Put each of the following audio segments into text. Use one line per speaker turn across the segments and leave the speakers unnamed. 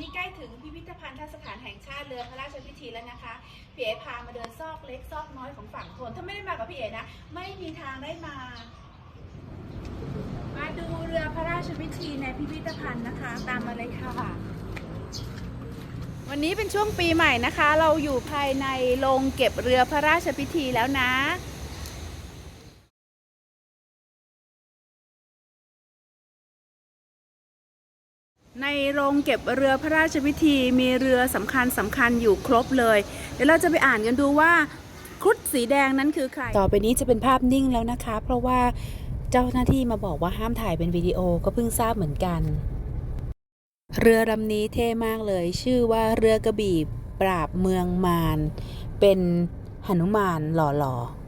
นี้ใกล้ถึงพิพิธภัณฑสถานแห่งชาติเรือพระราชพิธีแล้วนะคะพี่เอพามาเดินซอกเล็กซอกน้อยของฝั่งทนถ้าไม่ได้มากับพี่เอนะ ไม่มีทางได้มา มาดูเรือพระราชพิธีในพิพิธภัณฑ์นะคะ ตามมาเลยค่ะ วันนี้เป็นช่วงปีใหม่นะคะ เราอยู่ภายในโรงเก็บเรือพระราชพิธีแล้วนะ ในโรงเก็บเรือพระราชพิธีมีเรือสำคัญสำคัญอยู่ครบเลย เดี๋ยวเราจะไปอ่านกันดูว่าครุฑสีแดงนั้นคือใคร ต่อไปนี้จะเป็นภาพนิ่งแล้วนะคะ เพราะว่าเจ้าหน้าที่มาบอกว่าห้ามถ่ายเป็นวิดีโอก็เพิ่งทราบเหมือนกัน เรือลำนี้เท่มากเลย ชื่อว่าเรือกระบี่ปราบเมืองมารเป็นหนุมานหล่อๆ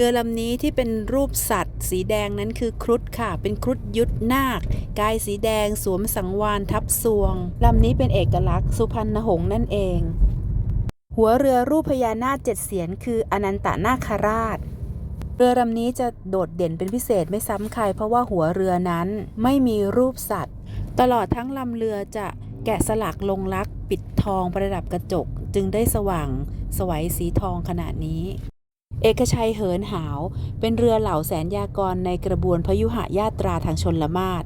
เรือลำนี้ที่เป็นรูปสัตว์ สีแดงนั้นคือครุฑค่ะ เป็นครุฑยุทธนาค กายสีแดงสวมสังวานทับซวง ลำนี้เป็นเอกลักษณ์สุพรรณหงษ์นั่นเอง หัวเรือรูปพญานาคเจ็ดเสียนคืออนันตนาคราช เรือลำนี้จะโดดเด่นเป็นพิเศษไม่ซ้ำใครเพราะว่าหัวเรือนั้นไม่มีรูปสัตว์ ตลอดทั้งลำเรือจะแกะสลักลงลักษ์ปิดทองประดับกระจกจึงได้สว่างสวัยสีทองขนาดนี้ เอกชัยเหินหาว เป็นเรือเหล่าแสนยากรในกระบวนพยุหญาตราทางชนละมาศ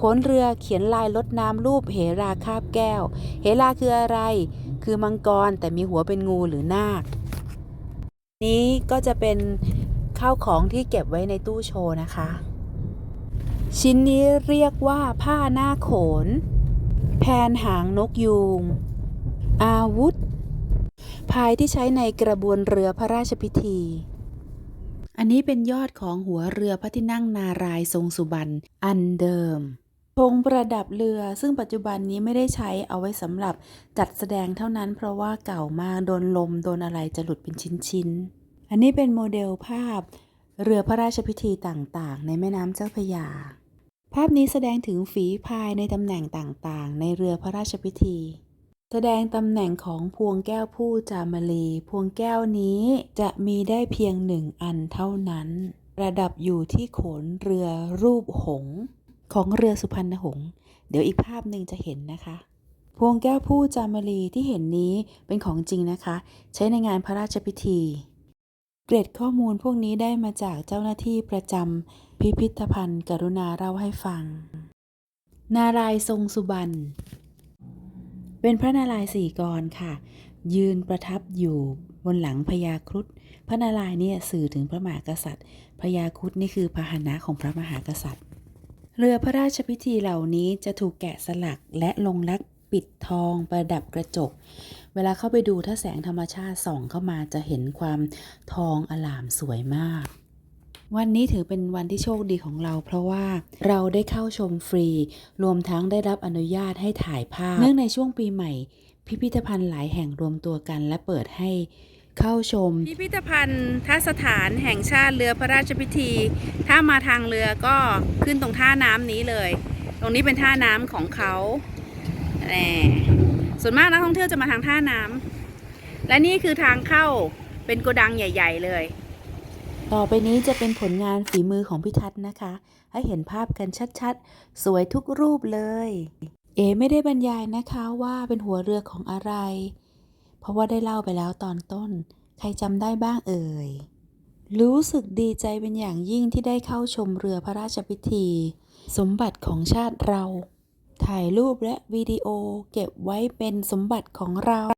ขนเรือเขียนลายลดน้ำรูปเหราคาบแก้ว เหราคืออะไร คือมังกรแต่มีหัวเป็นงูหรือนาค นี้ก็จะเป็นข้าวของที่เก็บไว้ในตู้โชว์นะคะ ชิ้นนี้เรียกว่าผ้าหน้าโขน แผนหางนกยูง อาวุธ พายที่ใช้ในกระบวนเรือพระราชพิธี อันนี้เป็นยอดของหัวเรือพระที่นั่งนารายทรงสุบรรณอันเดิมธงประดับเรือซึ่งปัจจุบันนี้ไม่ได้ใช้เอาไว้สำหรับจัดแสดงเท่านั้น เพราะว่าเก่ามากโดนลมโดนอะไรจะหลุดเป็นชิ้นๆ อันนี้เป็นโมเดลภาพ เรือพระราชพิธีต่างๆ ในแม่น้ำเจ้าพระยา ภาพนี้แสดงถึงฝีพายในตำแหน่งต่างๆ ในเรือพระราชพิธี แสดงตำแหน่งของพวงแก้วผู้จามลี พวงแก้วนี้จะมีได้เพียงหนึ่งอันเท่านั้นประดับอยู่ที่โขนเรือรูปหงส์ของเรือสุพรรณหงษ์เดี๋ยวอีกภาพหนึ่งจะเห็นนะคะ พวงแก้วผู้จามลีที่เห็นนี้เป็นของจริงนะคะ ใช้ในงานพระราชพิธี เกร็ดข้อมูลพวกนี้ได้มาจากเจ้าหน้าที่ประจำพิพิธภัณฑ์ กรุณาเล่าให้ฟัง นารายทรงสุบรรณ เป็นพระนารายณ์สี่กรค่ะ ยืนประทับอยู่บนหลังพญาครุฑพระนารายณ์เนี่ยสื่อถึงพระมหากษัตริย์พญาครุฑนี่คือพาหนะของพระมหากษัตริย์ เรือพระราชพิธีเหล่านี้จะถูกแกะสลักและลงลักปิดทองประดับกระจก เวลาเข้าไปดูถ้าแสงธรรมชาติส่องเข้ามาจะเห็นความทองอลามสวยมาก วันนี้ถือเป็นวันที่โชคดีของเรา เพราะว่าเราได้เข้าชมฟรี รวมทั้งได้รับอนุญาตให้ถ่ายภาพ เนื่องในช่วงปีใหม่ พิพิธภัณฑ์หลายแห่งรวมตัวกัน และเปิดให้เข้าชม พิพิธภัณฑ์ทสถานแห่งชาติเรือพระราชพิธี ถ้ามาทางเรือก็ขึ้นตรงท่าน้ำนี้เลย ตรงนี้เป็นท่าน้ำของเขาแหมส่วนมากนักท่องเที่ยวจะมาทางท่าน้ำและนี่คือทางเข้าเป็นโกดังใหญ่ ๆ เลย ต่อไปนี้จะเป็นผลงานฝีมือของพี่ทัศน์นะคะ ให้เห็นภาพกันชัดๆ สวยทุกรูปเลย เอไม่ได้บรรยายนะคะว่าเป็นหัวเรือของอะไร เพราะว่าได้เล่าไปแล้วตอนต้น ใครจำได้บ้างเอ่ย รู้สึกดีใจเป็นอย่างยิ่งที่ได้เข้าชมเรือพระราชพิธี สมบัติของชาติเรา ถ่ายรูปและวิดีโอเก็บไว้เป็นสมบัติของเรา